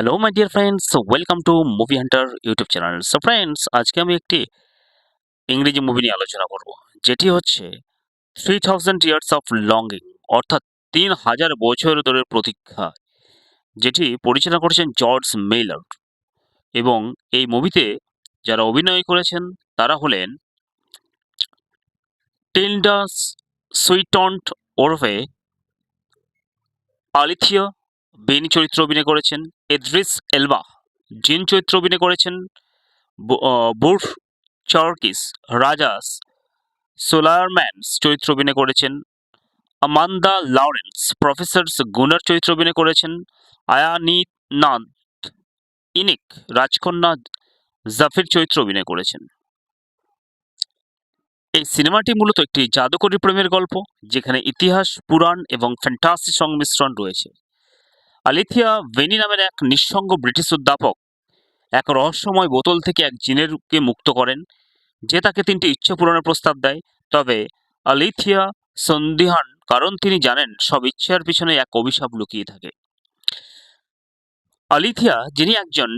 Hello my dear friends welcome to movie hunter YouTube channel so friends আজকে আমি একটি ইংরেজি মুভি নিয়ে আলোচনা করব, যেটি হচ্ছে three thousand years of longing অর্থাৎ তিন হাজার বছর ধরে প্রতীক্ষা, যেটি পরিচালনা করেছেন জর্জ মেইলার এবং এই মুভিতে যারা অভিনয় করেছেন, তারা হলেন টিলডাস সুইটন্ট ওরফে আলিথিয়া বেনি চরিত্র অভিনয় করেছেন এদ্রিস এলবা। জিন চরিত্র অভিনয় করেছেন বুর্ফ চার্কিস, রাজাস সোলারম্যানস চরিত্র অভিনয় করেছেন আমান্দা লরেন্স প্রফেসরস গুনার চরিত্র অভিনয় করেছেন আয়ানিনাথ ইনিক, রাজকন্যা জাফির চরিত্র অভিনয় করেছেন। এই সিনেমাটি মূলত একটি জাদুকরী প্রেমের গল্প, যেখানে ইতিহাস, পুরাণ এবং ফ্যান্টাসি সংমিশ্রণ রয়েছে। আলিথিয়া ভেনি নামের এক নিঃসঙ্গ ব্রিটিশ অধ্যাপক এক রহস্যময় বোতল থেকে এক জিনেরকে মুক্ত করেন, যে তাকে তিনটি ইচ্ছা পূরণের প্রস্তাব দেয়। তবে আলিথিয়া সন্দিহান, কারণ তিনি জানেন সব ইচ্ছার পিছনে এক অভিশাপ লুকিয়ে থাকে। আলিথিয়া, যিনি একজন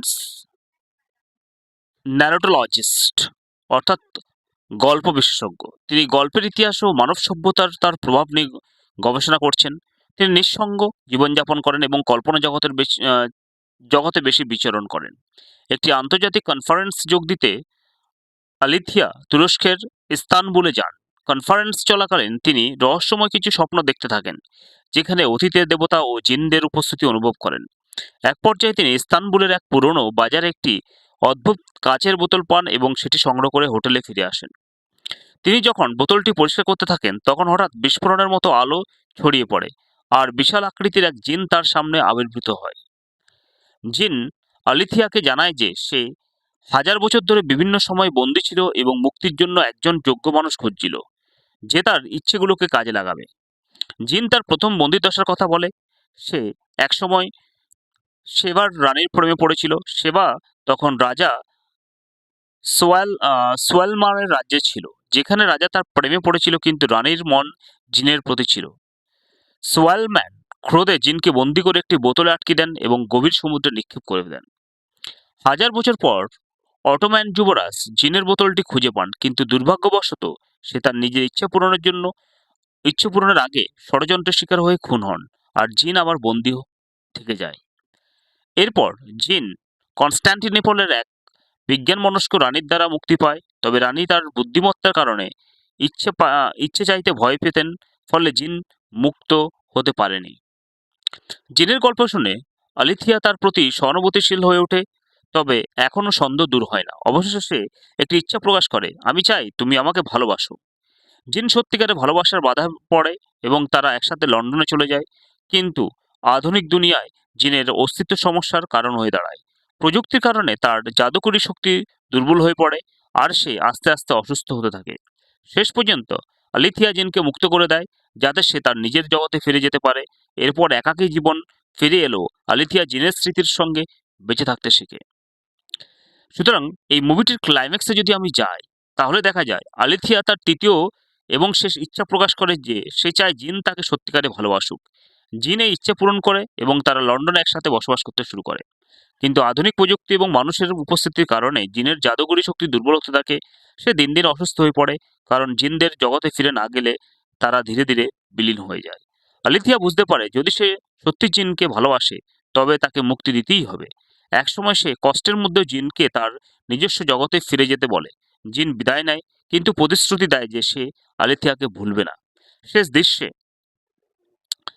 ন্যারোটোলজিস্ট, অর্থাৎ গল্প বিশেষজ্ঞ, তিনি গল্পের ইতিহাস ও মানব সভ্যতার তার প্রভাব নিয়ে গবেষণা করছেন। তিনি নিঃসঙ্গ জীবনযাপন করেন এবং কল্পনা জগতের বেশি জগতে বেশি বিচরণ করেন। একটি আন্তর্জাতিক কনফারেন্স যোগ দিতে আলিথিয়া তুরস্কের ইস্তানবুলে যান। কনফারেন্স চলাকালীন তিনি রহস্যময় কিছু স্বপ্ন দেখতে থাকেন, যেখানে অতীতের দেবতা ও জিনদের উপস্থিতি অনুভব করেন। এক পর্যায়ে তিনি ইস্তানবুলের এক পুরনো বাজারে একটি অদ্ভুত কাচের বোতল পান এবং সেটি সংগ্রহ করে হোটেলে ফিরে আসেন। তিনি যখন বোতলটি পরিষ্কার করতে থাকেন, তখন হঠাৎ বিস্ফোরণের মতো আলো ছড়িয়ে পড়ে। আর বিশাল আকৃতির এক জিন তার সামনে আবির্ভূত হয়। জিন আলিথিয়াকে জানায় যে সে হাজার বছর ধরে বিভিন্ন সময় বন্দি ছিল এবং মুক্তির জন্য একজন যোগ্য মানুষ খুঁজছিল, যে তার ইচ্ছেগুলোকে কাজে লাগাবে। জিন তার প্রথম বন্দিদশার কথা বলে। সে একসময় সেবার রানীর প্রেমে পড়েছিল। সেবা তখন রাজা সোয়াল সোয়ালমারের রাজ্যে ছিল, যেখানে রাজা তার প্রেমে পড়েছিল, কিন্তু রানীর মন জিনের প্রতি ছিল। সোয়ালম্যান ক্রোধে জিনকে বন্দি করে একটি বোতলে আটকে দেন এবং গভীর সমুদ্রে নিক্ষেপ করে দেন। হাজার বছর পর, অটোম্যান যুবরাজ জিনের বোতলটি খুঁজে পান, কিন্তু দুর্ভাগ্যবশত সে তার নিজের ইচ্ছা পূরণের জন্য, ইচ্ছে পূরণের আগে ষড়যন্ত্রের শিকার হয়ে খুন হন আর জিন আবার বন্দী থেকে যায়। এরপর জিন কনস্ট্যান্টিনেপলের এক বিজ্ঞান মনস্ক রানীর দ্বারা মুক্তি পায়, তবে রানী তার বুদ্ধিমত্তার কারণে ইচ্ছে ইচ্ছে চাইতে ভয় পেতেন, ফলে জিন মুক্ত হতে পারেনি। জিনের গল্প শুনে আলিথিয়া তার প্রতি সহানুভূতিশীল হয়ে ওঠে, তবে এখনও সন্দেহ দূর হয় না। অবশেষে সে একটি ইচ্ছা প্রকাশ করে, আমি চাই তুমি আমাকে ভালোবাসো। জিন সত্যিকারে ভালোবাসার বাধা পড়ে এবং তারা একসাথে লন্ডনে চলে যায়, কিন্তু আধুনিক দুনিয়ায় জিনের অস্তিত্ব সমস্যার কারণ হয়ে দাঁড়ায়। প্রযুক্তির কারণে তার জাদুকরী শক্তি দুর্বল হয়ে পড়ে আর সে আস্তে আস্তে অসুস্থ হতে থাকে। শেষ পর্যন্ত আলিথিয়া জিনকে মুক্ত করে দেয়, যাতে সে তার নিজের জগতে ফিরে যেতে পারে। এরপর একাকী জীবন ফিরে এলো আলিথিয়া জিনের স্মৃতির সঙ্গে বেঁচে থাকতে শেখে। সুতরাং এই মুভিটির ক্লাইম্যাক্সে যদি আমি যাই, তাহলে দেখা যায়, আলিথিয়া তার তৃতীয় এবং শেষ ইচ্ছা প্রকাশ করে যে সে চায় জিন তাকে সত্যিকারে ভালোবাসুক। জিন এই ইচ্ছা পূরণ করে এবং তারা লন্ডনে একসাথে বসবাস করতে শুরু করে। কিন্তু আধুনিক প্রযুক্তি এবং মানুষের উপস্থিতির কারণে জিনের জাদুকরী শক্তি দুর্বল হতে থাকে সে দিন দিন অসুস্থ হয়ে পড়ে, কারণ জিনদের জগতে ফিরে না গেলে তারা ধীরে ধীরে বিলীন হয়ে যায়। আলিথিয়া বুঝতে পারে, যদি সে সত্যি জিনকে ভালোবাসে, তবে তাকে মুক্তি দিতেই হবে। একসময় সে কষ্টের মধ্যেও জিনকে তার নিজস্ব জগতে ফিরে যেতে বলে। জিন বিদায় নেয়, কিন্তু প্রতিশ্রুতি দেয় যে সে আলিথিয়াকে ভুলবে না। শেষ দৃশ্যে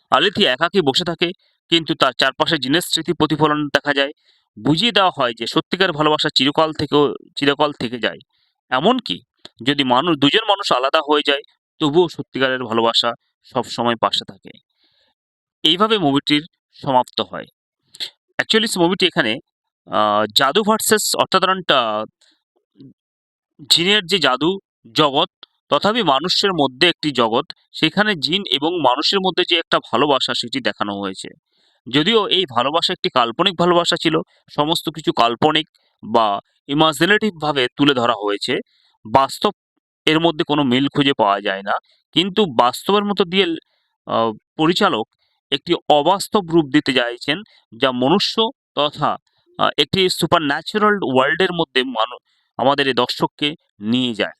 আলিথিয়া একাকী বসে থাকে কিন্তু তার চারপাশে জিনের স্মৃতি প্রতিফলন দেখা যায়। বুঝিয়ে দেওয়া হয় যে সত্যিকার ভালোবাসা চিরকাল থেকেও, চিরকাল থেকে যায়। এমনকি যদি মানুষ, দুজন মানুষ আলাদা হয়ে যায়, তবুও সত্যিকারের ভালোবাসা সব সময় পাশে থাকে। এইভাবে মুভিটির সমাপ্ত হয়। অ্যাকচুয়ালি মুভিটি এখানে জাদু ভার্সেস অর্থাৎ জিনের যে জাদু জগৎ, তথাপি মানুষের মধ্যে একটি জগৎ, সেখানে জিন এবং মানুষের মধ্যে যে একটা ভালোবাসা, সেটি দেখানো হয়েছে। যদিও এই ভালোবাসা একটি কাল্পনিক ভালোবাসা ছিল, সমস্ত কিছু কাল্পনিক বা ইমাজিনেটিভ ভাবে তুলে ধরা হয়েছে। বাস্তব এর মধ্যে কোনো মিল খুঁজে পাওয়া যায় না। কিন্তু বাস্তবের মতো দিয়ে পরিচালক একটি অবাস্তব রূপ দিতে চাইছেন, যা মনুষ্য তথা একটি সুপার ন্যাচারাল ওয়ার্ল্ডের মধ্যে মানু, আমাদের এই দর্শককে নিয়ে যায়।